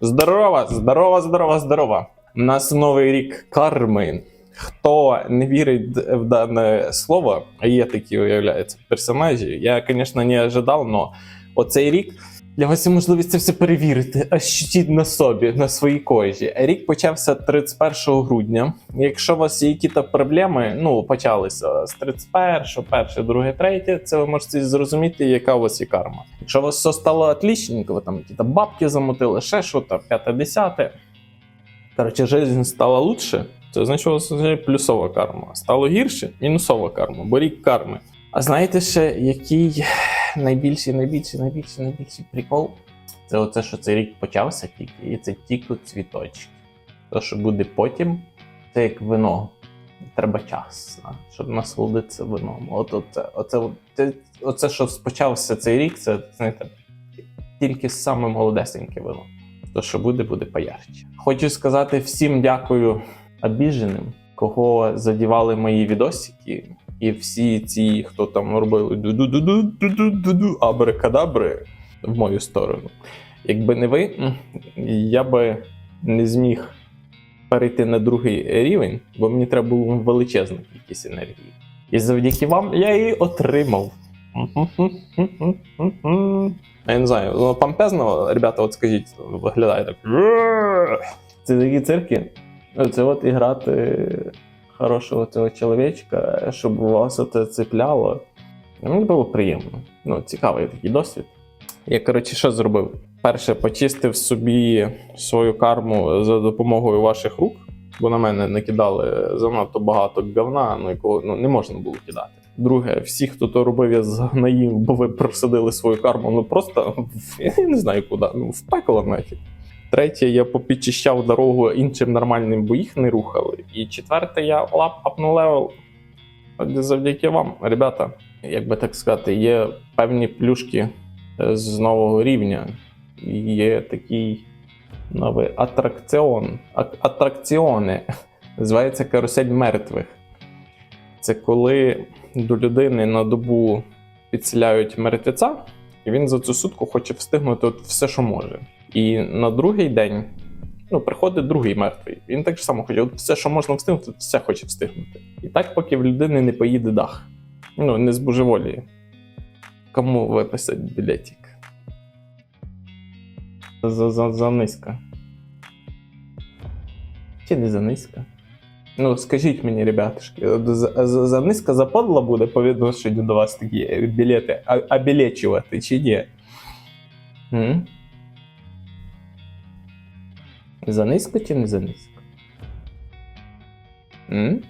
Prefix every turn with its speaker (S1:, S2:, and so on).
S1: Здорова, здорова, здорова, здорова. У нас новий рік карми. Хто не вірить в дане слово, а є такі, уявляється, персонажі. Я, звісно, не ожидав, але оцей рік для вас є можливість це все перевірити, ощутіть на собі, на своїй кожі. Рік почався 31 грудня. Якщо у вас є якісь проблеми, ну почалися з 31, 1, 2, 3, це ви можете зрозуміти, яка у вас є карма. Якщо у вас все стало отлічненько, ви там якісь бабки замотили, ще що то 5 10 Коротше, жизнь стала лучше, це значить, у вас плюсова карма. Стало гірше мінусова карма, бо рік карми. А знаєте ще, який найбільший, найбільший, найбільший, найбільший прикол? Це оце, що цей рік почався тільки, і це тільки цвіточки. То, що буде потім, це як вино. Треба час, щоб насолодитися вином. От оце, оце, оце, що почався цей рік, це знаєте, тільки саме молодесеньке вино. То, що буде, буде поярче. Хочу сказати всім дякую обіженим, кого задівали мої відосики, і всі ці, хто там робили ду-ду-ду-ду-ду-ду-ду, абракадабри в мою сторону. Якби не ви, я би не зміг перейти на другий рівень, бо мені треба було величезна кількість енергії. І завдяки вам я її отримав. Я не знаю, ну, помпезно, ребята, от скажіть, виглядає так. Це такі цирки. Це от і грати хорошого цього чоловічка, щоб вас це цепляло. Мені було приємно. Ну, цікавий такий досвід. Я, коротше, що зробив? Перше, почистив собі свою карму за допомогою ваших рук, бо на мене накидали занадто багато говна, ну, якого ну, не можна було кидати. Друге, всі, хто то робив, я згнаїв, бо ви просадили свою карму, ну просто я не знаю куди, ну в пекло нафіг. Третє, я попідчищав дорогу іншим нормальним, бо їх не рухали. І четверте, я лап апнув левел. Завдяки вам, ребята, як би так сказати, є певні плюшки е, з нового рівня. Є такий новий атракціон. Атракціони. Називається карусель мертвих. Це коли до людини на добу підселяють мертвеця, і він за цю сутку хоче встигнути от все, що може. І на другий день ну, приходить другий мертвий. Він так само хоче, все, що можна встигнути, все хоче встигнути. І так, поки в людини не поїде дах. Ну, не збожеволіє. Кому виписати білетик? За, за, за низько. Чи не за низько? Ну, скажіть мені, ребятушки, за, за, за низько западло буде по відношенню до вас такі білети а- обілечувати чи ні? М? За низько чи не занизько? М?